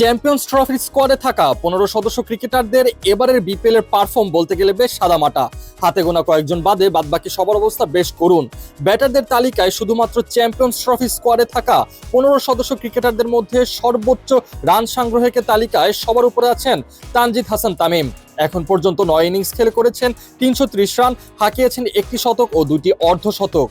Champions ট্রফির স্কোয়াডে থাকা পনেরো সদস্য ক্রিকেটারদের এবারের বিপিএল এর পারফর্ম বলতে গেলে বেশ সাদামাটা। হাতে গোনা কয়েকজন বাদে বাদবাকি সবার অবস্থা বেশ করুন ব্যাটারদের তালিকায় শুধুমাত্র চ্যাম্পিয়ন্স ট্রফি স্কোয়াডে থাকা পনেরো সদস্য ক্রিকেটারদের মধ্যে সর্বোচ্চ রান সংগ্রহের তালিকায় সবার উপরে আছেন তানজিদ হাসান তামিম। এখন পর্যন্ত নয় ইনিংস খেলে করেছেন তিনশো ত্রিশ রান, হাঁকিয়েছেন একটি শতক ও দুটি অর্ধ শতক।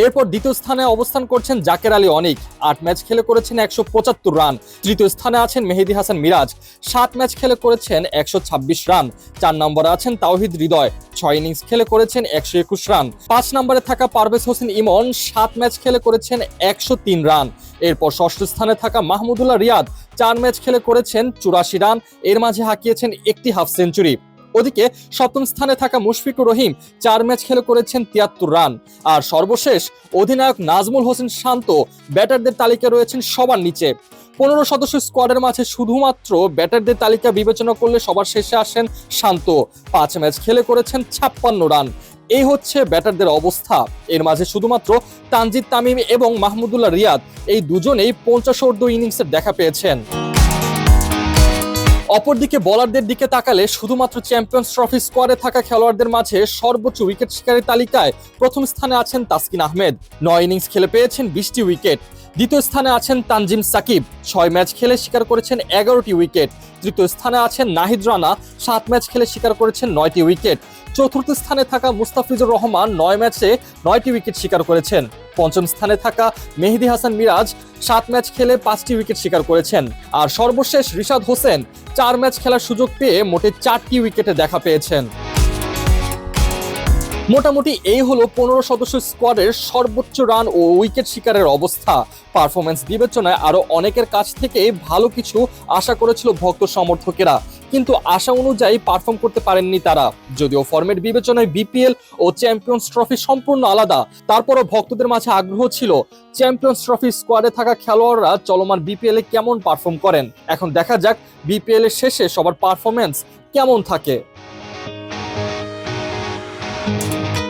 এরপর দ্বিতীয় স্থানে অবস্থান করছেন জাকের আলী অনিক। আট ম্যাচ খেলে করেছেন একশো পঁচাত্তর রান। তৃতীয় স্থানে আছেন মেহেদি হাসান মিরাজ। সাত ম্যাচ খেলে করেছেন একশো ছাব্বিশ রান। চার নম্বরে আছেন তাওহিদ হৃদয়। ছয় ইনিংস খেলে করেছেন একশো একুশ রান। পাঁচ নম্বরে থাকা পারভেজ হোসেন ইমন সাত ম্যাচ খেলে করেছেন একশো তিন রান। এরপর ষষ্ঠ স্থানে থাকা মাহমুদুল্লাহ রিয়াদ চার ম্যাচ খেলে করেছেন চুরাশি রান। এর মাঝে হাঁকিয়েছেন একটি হাফ সেঞ্চুরি। ওদিকে সপ্তম স্থানে থাকা মুশফিকুর রহিম চার ম্যাচ খেলে করেছেন তিয়াত্তর রান। আর সর্বশেষ অধিনায়ক নাজমুল হোসেন শান্ত ব্যাটারদের তালিকায় রয়েছেন সবার নিচে। পনেরো সদস্য স্কোয়াডের মাঝে শুধুমাত্র ব্যাটারদের তালিকা বিবেচনা করলে সবার শেষে আসেন শান্ত। পাঁচ ম্যাচ খেলে করেছেন ছাপ্পান্ন রান। এই হচ্ছে ব্যাটারদের অবস্থা। এর মাঝে শুধুমাত্র তানজিদ তামিম এবং মাহমুদুল্লাহ রিয়াদ এই দুজনেই পঞ্চাশ অর্ধ ইনিংসের দেখা পেয়েছেন। অপরদিকে বলারদের দিকে তাকালে শুধুমাত্র চ্যাম্পিয়ন্স ট্রফি স্কোয়াডে থাকা খেলোয়াড়দের মাঝে সর্বোচ্চ উইকেট শিকারের তালিকায় প্রথম স্থানে আছেন তাসকিন আহমেদ। নয় ইনিংস খেলে পেয়েছেন বিশটি উইকেট দ্বিতীয় স্থানে আছেন তানজিম সাকিব। ছয় ম্যাচ খেলে শিকার করেছেন এগারোটি উইকেট। তৃতীয় স্থানে আছেন নাহিদ রানা। সাত ম্যাচ খেলে শিকার করেছেন নয়টি উইকেট। চতুর্থ স্থানে থাকা মুস্তাফিজুর রহমান নয় ম্যাচে নয়টি উইকেট শিকার করেছেন। পঞ্চম স্থানে থাকা মেহেদি হাসান মিরাজ সাত ম্যাচ খেলে পাঁচটি উইকেট শিকার করেছেন। আর সর্বশেষ রিশাদ হোসেন চার ম্যাচ খেলার সুযোগ পেয়ে মোটে চারটি উইকেটে দেখা পেয়েছেন। মোটামুটি এই হলো পনেরো সদস্য স্কোয়াডের সর্বোচ্চ রান ও উইকেট শিকারের অবস্থা। পারফরমেন্স বিবেচনায় আরও অনেকের কাছ থেকে ভালো কিছু আশা করেছিল ভক্ত সমর্থকেরা। কিন্তু আশা অনুযায়ী পারফর্ম করতে পারেননি তারা। যদিও ফর্মেট বিবেচনায় বিপিএল ও চ্যাম্পিয়ন্স ট্রফি সম্পূর্ণ আলাদা, তারপরও ভক্তদের মাঝে আগ্রহ ছিল। চ্যাম্পিয়ন্স ট্রফি স্কোয়াডে থাকা খেলোয়াড়রা চলমান বিপিএল এ কেমন পারফর্ম করেন? এখন দেখা যাক বিপিএল এর শেষে সবার পারফরমেন্স কেমন থাকে। Thank you.